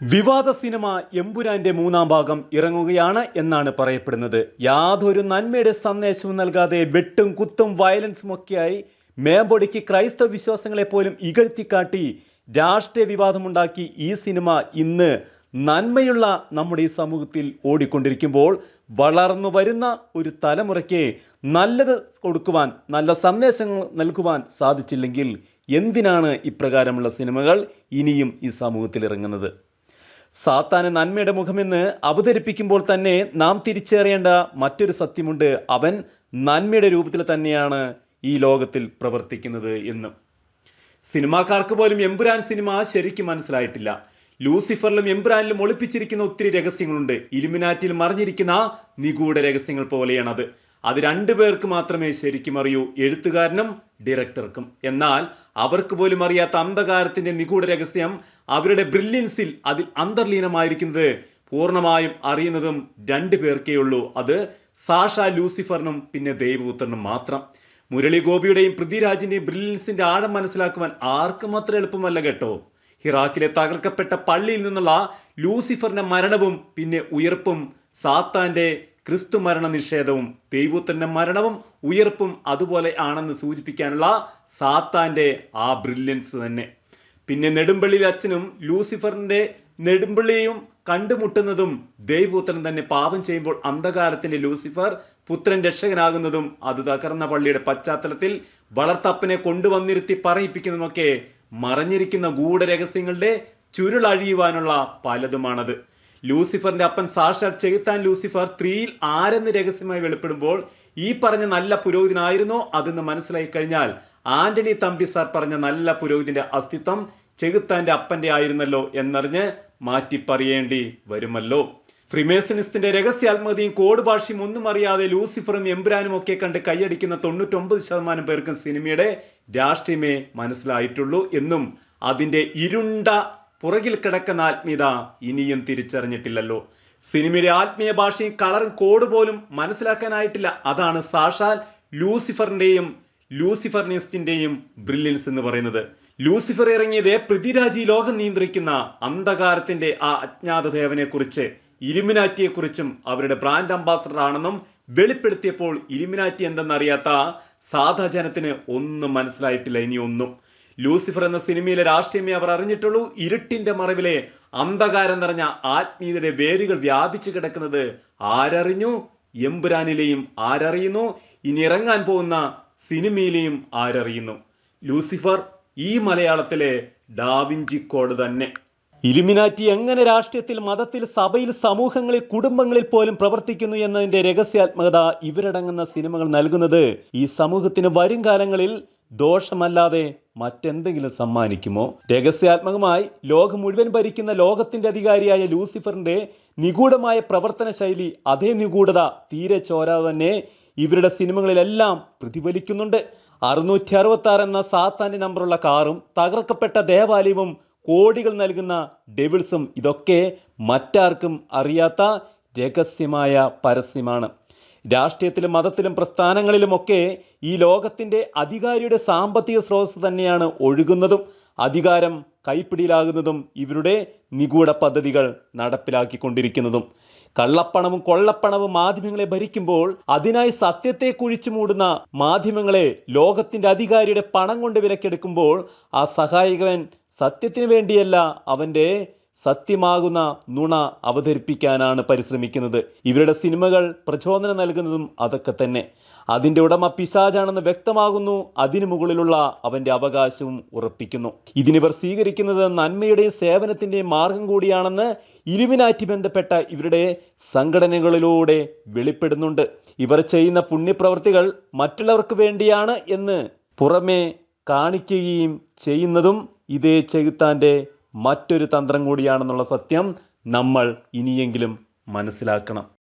വിവാദ സിനിമ എമ്പുരാന്റെ മൂന്നാം ഭാഗം ഇറങ്ങുകയാണ് എന്നാണ് പറയപ്പെടുന്നത്. യാതൊരു നന്മയുടെ സന്ദേശവും നൽകാതെ വെട്ടും കുത്തും വയലൻസും ഒക്കെയായി മേമ്പൊടിക്ക് ക്രൈസ്തവ വിശ്വാസങ്ങളെ പോലും ഇകഴ്ത്തിക്കാട്ടി രാഷ്ട്രീയ വിവാദമുണ്ടാക്കി ഈ സിനിമ ഇന്ന് നന്മയുള്ള നമ്മുടെ ഈ സമൂഹത്തിൽ ഓടിക്കൊണ്ടിരിക്കുമ്പോൾ വളർന്നു വരുന്ന ഒരു തലമുറയ്ക്ക് നല്ലത് കൊടുക്കുവാൻ നല്ല സന്ദേശങ്ങൾ നൽകുവാൻ സാധിച്ചില്ലെങ്കിൽ എന്തിനാണ് ഇപ്രകാരമുള്ള സിനിമകൾ ഇനിയും ഈ സമൂഹത്തിൽ ഇറങ്ങുന്നത്? സാത്താന് നന്മയുടെ മുഖമെന്ന് അവതരിപ്പിക്കുമ്പോൾ തന്നെ നാം തിരിച്ചറിയേണ്ട മറ്റൊരു സത്യമുണ്ട്. അവൻ നന്മയുടെ രൂപത്തിൽ തന്നെയാണ് ഈ ലോകത്തിൽ പ്രവർത്തിക്കുന്നത് എന്നും. സിനിമാക്കാർക്ക് പോലും എമ്പുരാൻ സിനിമ ശരിക്കും മനസ്സിലായിട്ടില്ല. ലൂസിഫറിലും എംബ്രാനിലും ഒളിപ്പിച്ചിരിക്കുന്ന ഒത്തിരി രഹസ്യങ്ങളുണ്ട്. ഇലുമിനാറ്റിൽ മറിഞ്ഞിരിക്കുന്ന നിഗൂഢ രഹസ്യങ്ങൾ പോലെയാണ് അത് രണ്ടു പേർക്ക് മാത്രമേ ശരിക്കും അറിയൂ എഴുത്തുകാരനും ഡയറക്ടർക്കും എന്നാൽ അവർക്ക് പോലും അറിയാത്ത അന്ധകാരത്തിന്റെ നിഗൂഢ രഹസ്യം അവരുടെ ബ്രില്യൻസിൽ അതിൽ അന്തർലീനമായിരിക്കുന്നത് പൂർണമായും അറിയുന്നതും രണ്ടു പേർക്കേ ഉള്ളൂ. അത് സാഷ ലൂസിഫറിനും പിന്നെ ദേവപുത്രനും മാത്രം. മുരളി ഗോപിയുടെയും പൃഥ്വിരാജിന്റെയും ബ്രില്യൻസിന്റെ ആഴം മനസ്സിലാക്കുവാൻ ആർക്കും അത്ര എളുപ്പമല്ല കേട്ടോ? ഹിറാക്കിലെ തകർക്കപ്പെട്ട പള്ളിയിൽ നിന്നുള്ള ലൂസിഫറിന്റെ മരണവും പിന്നെ ഉയർപ്പും സാത്താന്റെ ക്രിസ്തു മരണ നിഷേധവും ദൈവത്തിന്റെ മരണവും ഉയർപ്പും അതുപോലെ ആണെന്ന് സൂചിപ്പിക്കാനുള്ള സാത്താന്റെ ആ ബ്രില്യൻസ് തന്നെ. പിന്നെ നെടുമ്പള്ളിയിൽ അച്ഛനും ലൂസിഫറിന്റെ നെടുമ്പള്ളിയും കണ്ടുമുട്ടുന്നതും ദൈവപുത്രൻ തന്നെ പാപം ചെയ്യുമ്പോൾ അന്ധകാരത്തിന്റെ ലൂസിഫർ പുത്രൻ രക്ഷകനാകുന്നതും അത് തകർന്ന പള്ളിയുടെ പശ്ചാത്തലത്തിൽ വളർത്തപ്പനെ കൊണ്ടുവന്നിരുത്തി പറയിപ്പിക്കുന്നതുമൊക്കെ മറഞ്ഞിരിക്കുന്ന ഗൂഢരഹസ്യങ്ങളുടെ ചുരുളഴിയുവാനുള്ള പലതുമാണത്. ലൂസിഫറിന്റെ അപ്പൻ സാക്ഷാൽ ചെകുത്താൻ ലൂസിഫർ ത്രീയിൽ ആരെന്ന് രഹസ്യമായി വെളിപ്പെടുമ്പോൾ ഈ പറഞ്ഞ നല്ല പുരോഹിതനായിരുന്നോ? അതെന്ന് മനസ്സിലായി കഴിഞ്ഞാൽ ആന്റണി തമ്പി സാർ പറഞ്ഞ നല്ല പുരോഹിതന്റെ അസ്തിത്വം ചെകുത്താന്റെ അപ്പന്റെ ആയിരുന്നല്ലോ എന്നറിഞ്ഞ് മാറ്റി പറയേണ്ടി വരുമല്ലോ. ഫ്രിമേസനിസ്റ്റിന്റെ രഹസ്യാത്മകതയും കോഡ് ഭാഷയും ഒന്നും അറിയാതെ ലൂസിഫറും എംബ്രാനും ഒക്കെ കണ്ട് കൈയടിക്കുന്ന തൊണ്ണൂറ്റൊമ്പത് ശതമാനം പേർക്കും സിനിമയുടെ രാഷ്ട്രീയമേ മനസ്സിലായിട്ടുള്ളൂ എന്നും അതിന്റെ ഇരുണ്ട പുറകിൽ കിടക്കുന്ന ആത്മീയത ഇനിയും തിരിച്ചറിഞ്ഞിട്ടില്ലല്ലോ. സിനിമയുടെ ആത്മീയ ഭാഷയും കളറും കോഡ് പോലും മനസ്സിലാക്കാനായിട്ടില്ല. അതാണ് സാഷാൽ ലൂസിഫറിന്റെയും ലൂസിഫർനിസ്റ്റിന്റെയും ബ്രില്യൻസ് എന്ന് പറയുന്നത്. ലൂസിഫർ ഇറങ്ങിയത് പൃഥ്വിരാജ് ലോകം നിയന്ത്രിക്കുന്ന അന്ധകാരത്തിന്റെ ആ അജ്ഞാത ദേവനെ കുറിച്ച് ഇലുമിനാറ്റിയെ കുറിച്ചും അവരുടെ ബ്രാൻഡ് അംബാസഡർ ആണെന്നും വെളിപ്പെടുത്തിയപ്പോൾ ഇലുമിനാറ്റി എന്തെന്നറിയാത്ത സാധാ ജനത്തിന് ഒന്നും മനസ്സിലായിട്ടില്ല ഇനിയൊന്നും ലൂസിഫർ എന്ന സിനിമയിലെ രാഷ്ട്രീയമേ അവർ അറിഞ്ഞിട്ടുള്ളൂ. ഇരുട്ടിന്റെ മറവിലെ അന്ധകാരം നിറഞ്ഞ ആത്മീയതയുടെ വേരുകൾ വ്യാപിച്ചു കിടക്കുന്നത് ആരറിഞ്ഞു? എമ്പുരാനിലെയും ആരറിയുന്നു. ഇനി ഇറങ്ങാൻ പോകുന്ന സിനിമയിലെയും ആരറിയുന്നു. ലൂസിഫർ ഈ മലയാളത്തിലെ ഡാവിഞ്ചി കോഡ് തന്നെ. ഇലുമിനാറ്റി എങ്ങനെ രാഷ്ട്രീയത്തിൽ മതത്തിൽ സഭയിൽ സമൂഹങ്ങളിൽ കുടുംബങ്ങളിൽ പോലും പ്രവർത്തിക്കുന്നു എന്നതിന്റെ രഹസ്യാത്മകത ഇവരടങ്ങുന്ന സിനിമകൾ നൽകുന്നത് ഈ സമൂഹത്തിന് വരും കാലങ്ങളിൽ ദോഷമല്ലാതെ മറ്റെന്തെങ്കിലും സമ്മാനിക്കുമോ? രഹസ്യാത്മകമായി ലോകം മുഴുവൻ ഭരിക്കുന്ന ലോകത്തിന്റെ അധികാരിയായ ലൂസിഫറിന്റെ നിഗൂഢമായ പ്രവർത്തന ശൈലി അതേ നിഗൂഢത തീരെ ചോരാതെ തന്നെ ഇവരുടെ സിനിമകളിലെല്ലാം പ്രതിഫലിക്കുന്നുണ്ട്. അറുന്നൂറ്റി അറുപത്തി ആറ് എന്ന സാത്താന്റെ നമ്പറുള്ള കാറും തകർക്കപ്പെട്ട ദേവാലയവും കോടികൾ നൽകുന്ന ഡെവിൾസും ഇതൊക്കെ മറ്റാർക്കും അറിയാത്ത രഹസ്യമായ പരസ്യമാണ്. രാഷ്ട്രീയത്തിലും മതത്തിലും പ്രസ്ഥാനങ്ങളിലുമൊക്കെ ഈ ലോകത്തിന്റെ അധികാരിയുടെ സാമ്പത്തിക സ്രോതസ് തന്നെയാണ് ഒഴുകുന്നതും അധികാരം കൈപ്പിടിയിലാകുന്നതും ഇവരുടെ നിഗൂഢ പദ്ധതികൾ നടപ്പിലാക്കിക്കൊണ്ടിരിക്കുന്നതും. കള്ളപ്പണവും കൊള്ളപ്പണവും മാധ്യമങ്ങളെ ഭരിക്കുമ്പോൾ അതിനായി സത്യത്തെ കുഴിച്ചു മൂടുന്ന മാധ്യമങ്ങളെ ലോകത്തിന്റെ അധികാരിയുടെ പണം കൊണ്ട് വിലക്കെടുക്കുമ്പോൾ ആ സഹായകൻ സത്യത്തിന് വേണ്ടിയല്ല അവന്റെ സത്യമാകുന്ന നുണ അവതരിപ്പിക്കാനാണ് പരിശ്രമിക്കുന്നത്. ഇവരുടെ സിനിമകൾ പ്രചോദനം നൽകുന്നതും അതൊക്കെ തന്നെ. അതിന്റെ ഉടമ പിശാജാണെന്ന് വ്യക്തമാകുന്നു. അതിനു മുകളിലുള്ള അവന്റെ അവകാശവും ഉറപ്പിക്കുന്നു. ഇതിനിവർ സ്വീകരിക്കുന്നത് നന്മയുടെയും സേവനത്തിന്റെയും മാർഗം കൂടിയാണെന്ന് ഇലുമിനാറ്റി ബന്ധപ്പെട്ട ഇവരുടെ സംഘടനകളിലൂടെ വെളിപ്പെടുന്നുണ്ട്. ഇവർ ചെയ്യുന്ന പുണ്യപ്രവർത്തികൾ മറ്റുള്ളവർക്ക് വേണ്ടിയാണ് എന്ന് പുറമേ കാണിക്കുകയും ചെയ്യുന്നതും ഇതേ ചെകുത്താന്റെ മറ്റൊരു തന്ത്രം കൂടിയാണെന്നുള്ള സത്യം നമ്മൾ ഇനിയെങ്കിലും മനസ്സിലാക്കണം.